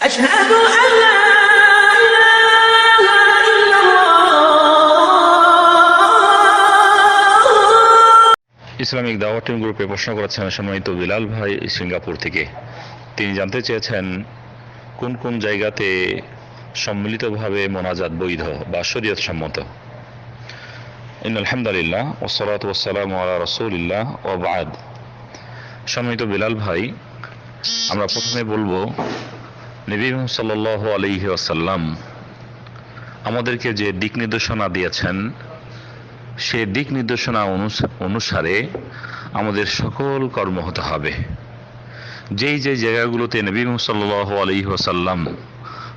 أشهد أن لا إله إلا الله Islamic দাওয়াটিং গ্রুপে প্রশ্ন করেছেন সম্মানিত বিলাল ভাই সিঙ্গাপুর থেকে তিনি জানতে চেয়েছেন কোন কোন জায়গাতে সম্মিলিতভাবে মোনাজাত বৈধ বা শরীয়ত সম্মত ইন আলহামদুলিল্লাহ ওসলাত ওসালাম আলা রসুলিল্লাহ ও বাদ সম্মানিত বিলাল ভাই আমরা প্রথমে বলবো নবী সাল্লাহ আলহি আসাল্লাম আমাদেরকে যে দিক নির্দেশনা দিয়েছেন সে দিক নির্দেশনা অনুস- অনুসারে আমাদের সকল কর্ম হতে হবে। যেই যে জায়গাগুলোতে নবী সাল্লাহ আলী ওসাল্লাম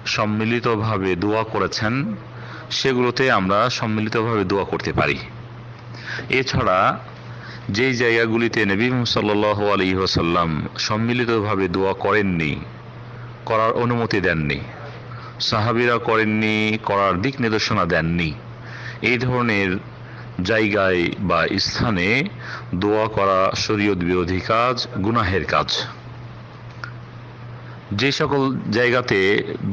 সম্মিলিতভাবে দোয়া করেছেন, সেগুলোতে আমরা সম্মিলিতভাবে দোয়া করতে পারি। এছাড়া যেই জায়গাগুলিতে নবী সাল্লাহ আলী ওসাল্লাম সম্মিলিতভাবে দোয়া করেননি করার অনুমতি দেননি। সাহাবিরা করেননি, করার দিক নির্দেশনা দেননি। এই ধরনের জায়গায় বা স্থানে দোয়া করা শরীয়ত বিরোধী কাজ, গুনাহের কাজ। যে সকল জায়গাতে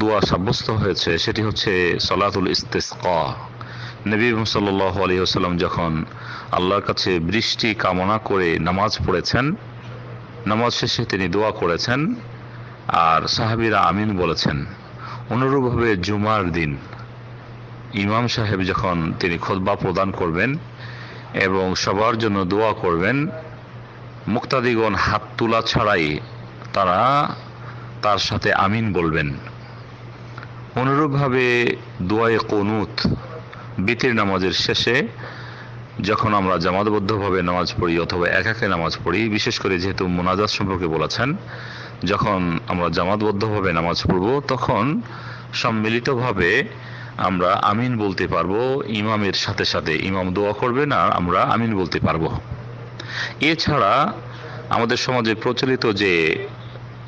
দোয়া সাব্যস্ত হয়েছে, সেটি হচ্ছে সলাতুল ইস্তেসকা। নবী সাল্লাহ আলী আসাল্লাম যখন আল্লাহর কাছে বৃষ্টি কামনা করে নামাজ পড়েছেন, নামাজ শেষে তিনি দোয়া করেছেন আর সাহাবিরা আমিন বলেছেন। অনুরূপভাবে জুমার দিন ইমাম সাহেব যখন তিনি খোদবা প্রদান করবেন এবং সবার জন্য দোয়া করবেন, মুক্তাদিগণ হাত তোলা ছাড়াই তারা তার সাথে আমিন বলবেন। অনুরূপভাবে দোয়ায়ে কনুত বিতির নামাজের শেষে যখন আমরা জামাতবদ্ধভাবে নামাজ পড়ি অথবা একাকে নামাজ পড়ি, বিশেষ করে যেহেতু মোনাজাত সম্পর্কে বলেছেন যখন আমরা জামাতবদ্ধভাবে নামাজ পড়ব, তখন সম্মিলিতভাবে আমরা আমিন বলতে পারব, ইমামের সাথে সাথে ইমাম দোয়া করবে না আমরা আমিন বলতে পারব। এছাড়া আমাদের সমাজে প্রচলিত যে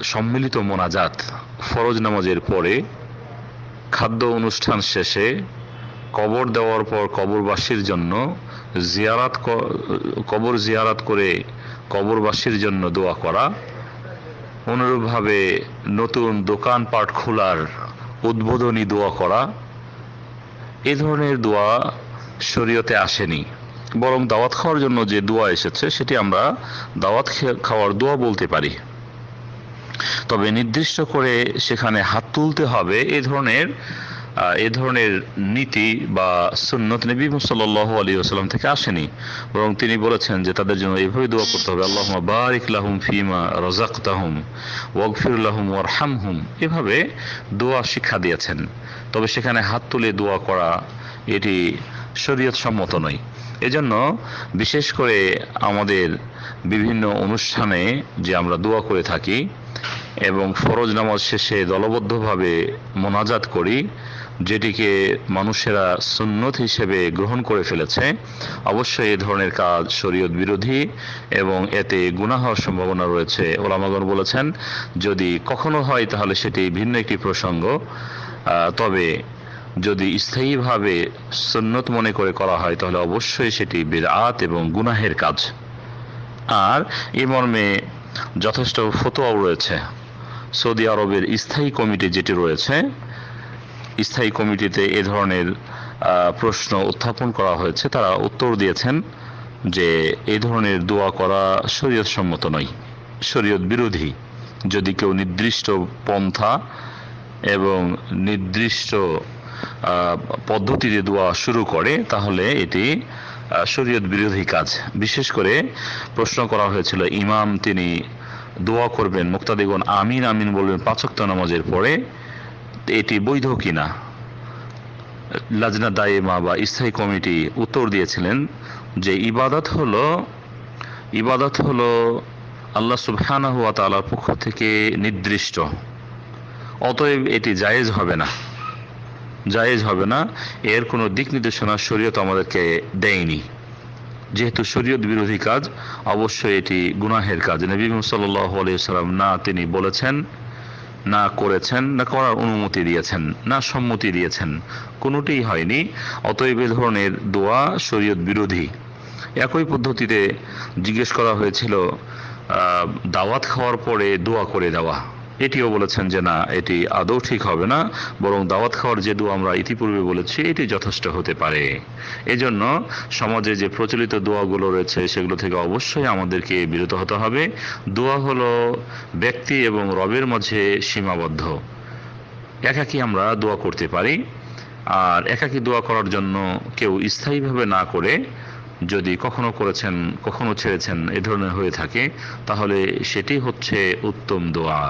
সম্মিলিত মোনাজাত, ফরজ নামাজের পরে খাদ্য অনুষ্ঠান শেষে কবর দেওয়ার পর কবরবাসীর জন্য জিয়ারাত কবর জিয়ারাত করে কবরবাসীর জন্য দোয়া করা অনুরূপভাবে নতুন দোকানপাট খোলার উদ্বোধনী দোয়া করা, এ ধরনের দোয়া শরীয়তে আসেনি। বরং দাওয়াত খাওয়ার জন্য যে দোয়া এসেছে, সেটি আমরা দাওয়াত খাওয়ার দোয়া বলতে পারি। তবে নির্দিষ্ট করে সেখানে হাত তুলতে হবে এ ধরনের এ ধরনের নীতি বা সুন্নত নবী সাল্লাহ আলী আসাল্লাম থেকে আসেনি। বরং তিনি বলেছেন যে তাদের জন্য এইভাবে দোয়া করতে হবে আল্লাহ বারিক লাহুম ফিমা রজাক তাহুম ওয়াকফির লাহুম ওয়ারহামহুম। এভাবে দোয়া শিক্ষা দিয়েছেন। তবে সেখানে হাত তুলে দোয়া করা এটি শরীয়ত সম্মত নয়। এজন্য বিশেষ করে আমাদের বিভিন্ন অনুষ্ঠানে যে আমরা দোয়া করে থাকি এবং ফরজ নামাজ শেষে দলবদ্ধভাবে মোনাজাত করি যেটিকে মানুষেরা সুন্নত হিসেবে গ্রহণ করে ফেলেছে, অবশ্যই এ ধরনের কাজ শরীয়ত বিরোধী এবং এতে গুনাহ হওয়ার সম্ভাবনা রয়েছে। ওলামাগণ বলেছেন, যদি কখনো হয় তাহলে সেটি ভিন্ন একটি প্রসঙ্গ। তবে যদি স্থায়ীভাবে সুন্নত মনে করে করা হয় তাহলে অবশ্যই সেটি বেদাত এবং গুনাহের কাজ। আর এ মর্মে যথেষ্ট ফতোয়াও রয়েছে। সৌদি আরবের স্থায়ী কমিটি যেটি রয়েছে স্থায়ী কমিটিতে এ ধরনের প্রশ্ন উত্থাপন করা হয়েছে। তারা উত্তর দিয়েছেন যে এই ধরনের দোয়া করা শরীয়ত সম্মত নয়। শরীয়ত বিরোধী। যদি কেউ নির্দিষ্ট পন্থা এবং নির্দিষ্ট পদ্ধতিতে দোয়া শুরু করে, তাহলে এটি শরীয়ত বিরোধী কাজ। বিশেষ করে প্রশ্ন করা হয়েছিল, ইমাম তিনি দোয়া করবেন, মুক্তাদিগণ আমিন আমিন বলবেন পাঁচক্ত নামাজের পরে এটি বৈধ কিনা? লাজনা দায়েমা বা স্থায়ী কমিটি উত্তর দিয়েছিলেন যে ইবাদত হলো ইবাদত হলো আল্লাহ সুবহানাহু ওয়া তাআলার পক্ষ থেকে নির্দিষ্ট। অতএব এটি জায়েজ হবে না। জায়েজ হবে না। এর কোনো দিক নির্দেশনা শরীয়ত আমাদেরকে দেয়নি। যেহেতু শরীয়ত বিরোধী কাজ, অবশ্যই এটি গুনাহের কাজ। নবী সাল্লাহ আলিয়াল্লাম না তিনি বলেছেন না করেছেন, না করার অনুমতি দিয়েছেন, না সম্মতি দিয়েছেন, কোনোটিই হয়নি। অতএব এ ধরনের দোয়া শরীয়ত বিরোধী। একই পদ্ধতিতে জিজ্ঞেস করা হয়েছিল দাওয়াত খাওয়ার পরে দোয়া করে দেওয়া। এটিও বলেছেন যে না, এটি আদৌ ঠিক হবে না, বরং দাওয়াত খাওয়ার যে দোয়া আমরা ইতিপূর্বে বলেছি, এটি যথেষ্ট হতে পারে। এজন্য সমাজে যে প্রচলিত দোয়াগুলো রয়েছে, সেগুলো থেকে অবশ্যই আমাদেরকে বিরত হতে হবে। দোয়া হলো ব্যক্তি এবং রবের মাঝে সীমাবদ্ধ। একাকি আমরা দোয়া করতে পারি, আর একাকি দোয়া করার জন্য কেউ স্থায়ীভাবে না করে যদি কখনো করেছেন, কখনো ছেড়েছেন, এ ধরনের হয়ে থাকে, তাহলে সেটি হচ্ছে উত্তম দোয়া।